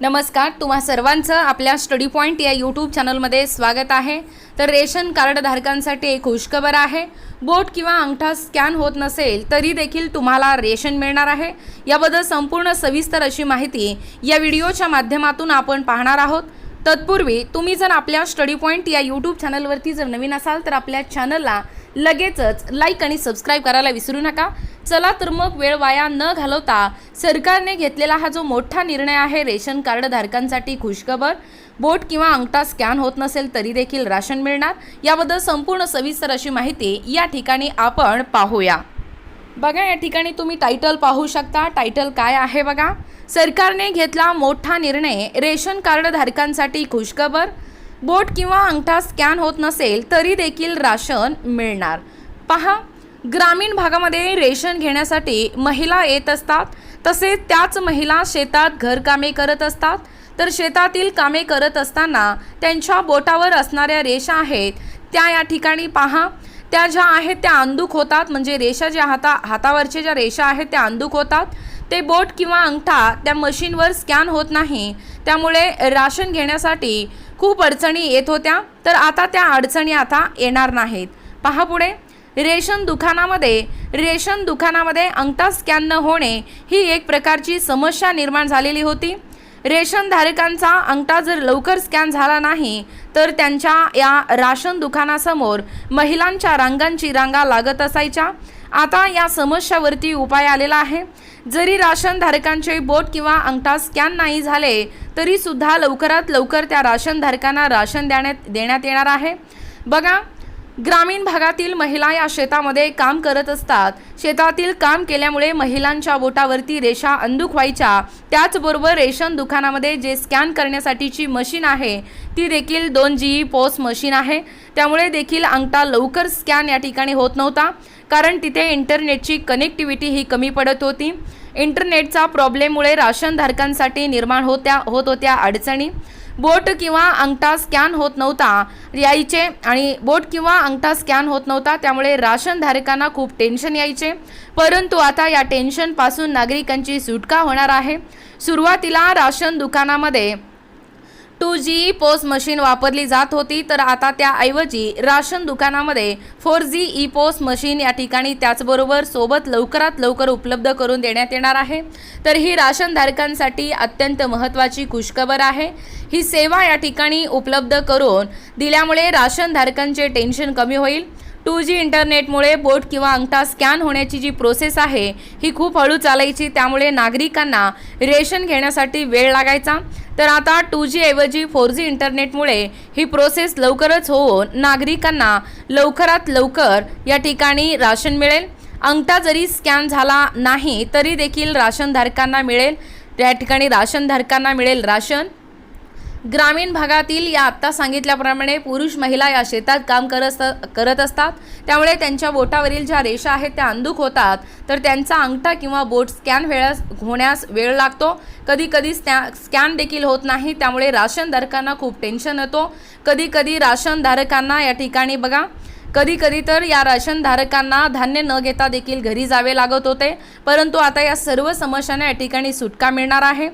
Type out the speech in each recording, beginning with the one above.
नमस्कार तुम्हा सर्वांचं आपल्या स्टडी पॉईंट या यूट्यूब चॅनलमध्ये स्वागत आहे. तर रेशन कार्ड धारकांसाठी एक खुशखबर आहे. बोट किंवा अंगठा स्कॅन होत नसेल तरी देखील तुम्हाला रेशन मिळणार आहे. याबद्दल संपूर्ण सविस्तर अशी माहिती या व्हिडिओच्या माध्यमातून आपण पाहणार आहोत. तत्पूर्वी तुम्ही जर आपल्या स्टडी पॉईंट या यूट्यूब चॅनलवरती जर नवीन असाल तर आपल्या चॅनलला लगेचच लाईक आणि सबस्क्राईब करायला विसरू नका. चला तर मग वेळ वाया न घालवता सरकारने घेतलेला हा जो मोठा निर्णय आहे रेशन कार्ड धारकांसाठी खुशखबर बोट किंवा अंगठा स्कॅन होत नसेल तरी देखील राशन मिळणार. याबद्दल संपूर्ण सविस्तर अशी माहिती या ठिकाणी आपण पाहूया. बघा या ठिकाणी तुम्ही टायटल पाहू शकता. टायटल काय आहे बघा? सरकारने घेतला मोठा निर्णय रेशन कार्ड धारकांसाठी खुशखबर बोट किंवा अंगठा स्कॅन होत नसेल तरी देखील राशन मिळणार. पहा ग्रामीण भागामध्ये रेशन घेण्यासाठी महिला येत असतात. तसेच त्याच महिला शेतात घरकामे करत असतात. तर शेतातील कामे करत असताना त्यांच्या बोटावर असणाऱ्या रेषा आहेत त्या या ठिकाणी पहा. त्या ज्या आहेत त्या अंदूक होतात. म्हणजे रेषा ज्या हाता हातावरच्या ज्या रेषा आहेत त्या अंदूक होतात. ते बोट किंवा अंगठा त्या मशीनवर स्कॅन होत नाही. त्यामुळे राशन घेण्यासाठी खूप अडचणी येत होत्या. तर आता त्या अडचणी आता येणार नाहीत. पहा पुढे. रेशन दुकानामध्ये रेशन दुकानामध्ये अंगठा स्कॅन न होणे ही एक प्रकारची समस्या निर्माण झालेली होती. रेशन धारकांचा अंगठा जर लवकर स्कॅन झाला नाही तर त्यांच्या या राशन दुकानासमोर महिलांच्या रांगांची रांगा लागत असायच्या. आता या समस्यावरती उपाय आलेला आहे. जरी राशनधारकांचे बोट किंवा अंगठा स्कॅन नाही झाले तरीसुद्धा लवकरात लवकर त्या राशनधारकांना राशन देण्यात देण्यात येणार आहे. बघा ग्रामीण भागातील महिला या शेतामध्ये काम करत असतात. शेतातील काम केल्यामुळे महिलांच्या बोटावरती रेषा अंदूक व्हायच्या. त्याचबरोबर रेशन दुकानामध्ये जे स्कॅन करण्यासाठीची मशीन आहे ती देखील दोन जी पोस मशीन आहे. त्यामुळे देखील अंगठा लवकर स्कॅन या ठिकाणी होत नव्हता कारण तिथे इंटरनेटची कनेक्टिव्हिटी ही कमी पडत होती. इंटरनेटचा प्रॉब्लेममुळे राशनधारकांसाठी निर्माण होत्या होत होत्या अडचणी. बोट किंवा अंगठा स्कॅन होत नव्हता. यायचे आणि बोट किंवा अंगठा स्कॅन होत नव्हता त्यामुळे राशनधारकांना खूप टेन्शन यायचे. परंतु आता या टेन्शनपासून नागरिकांची सुटका होणार आहे. सुरुवातीला राशन दुकानामध्ये टू जी पोस्ट मशीन वापरली जात होती तर आता त्याऐवजी राशन दुकानामध्ये four G e post machine या ठिकाणी त्याचबरोबर सोबत लवकरात लवकर उपलब्ध करून देण्यात येणार आहे. तर ही राशनधारकांसाठी अत्यंत महत्त्वाची खुशखबर आहे. ही सेवा या ठिकाणी उपलब्ध करून दिल्यामुळे राशनधारकांचे टेन्शन कमी होईल. टू जी इंटरनेटमुळे बोट किंवा अंगठा स्कॅन होण्याची जी प्रोसेस आहे ही खूप हळू चालायची. त्यामुळे नागरिकांना रेशन घेण्यासाठी वेळ लागायचा. तर आता टू जी ऐवजी फोर जी इंटरनेटमुळे ही प्रोसेस लवकरच होऊन नागरिकांना लवकरात लवकर या ठिकाणी राशन मिळेल. अंगठा जरी स्कॅन झाला नाही तरी देखील राशनधारकांना मिळेल. त्या ठिकाणी राशनधारकांना मिळेल राशन. ग्रामीण भागातील या आत्ता सांगितल्याप्रमाणे पुरुष महिला या शेतात काम करत करत असतात. त्यामुळे त्यांच्या बोटावरील ज्या रेषा आहेत त्या अंधूक होतात. तर त्यांचा अंगठा किंवा बोट स्कॅन वेळास होण्यास वेळ लागतो. कधी कधी स्कॅ स्कॅन देखील होत नाही. त्यामुळे राशनधारकांना खूप टेन्शन येतो. कधी कधी राशनधारकांना या ठिकाणी बघा. कधी कधी तर या राशनधारकांना धान्य न घेता देखील घरी जावे लागत होते. परंतु आता या सर्व समस्यांना या ठिकाणी सुटका मिळणार आहे.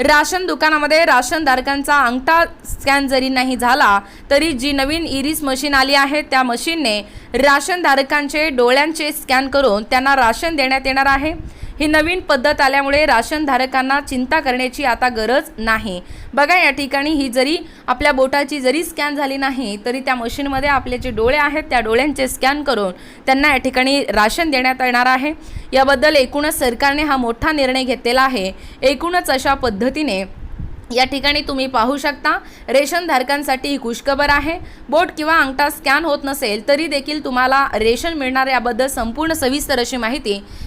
राशन दुकानामध्ये राशनधारकांचा अंगठा स्कॅन जरी नाही झाला तरी जी नवीन इरिस मशीन आली आहे त्या मशीनने राशनधारकांचे डोळ्यांचे स्कॅन करून त्यांना राशन देण्यात येणार आहे. ही नवीन पद्धत आल्यामुळे राशनधारकांना चिंता करण्याची आता गरज नाही. बघा या ठिकाणी ही जरी आपल्या बोटाची जरी स्कॅन झाली नाही तरी त्या मशीनमध्ये आपले जे डोळे आहेत त्या डोळ्यांचे स्कॅन करून त्यांना या ठिकाणी राशन देण्यात येणार आहे. याबद्दल एकूणच सरकारने हा मोठा निर्णय घेतलेला आहे. एकूणच अशा पद्धतीने या ठिकाणी तुम्ही पाहू शकता रेशन धारकांसाठी ही खुशखबर आहे. बोट किंवा अंगठा स्कॅन होत नसेल तरी देखील तुम्हाला रेशन मिळणार याबद्दल संपूर्ण सविस्तर अशी माहिती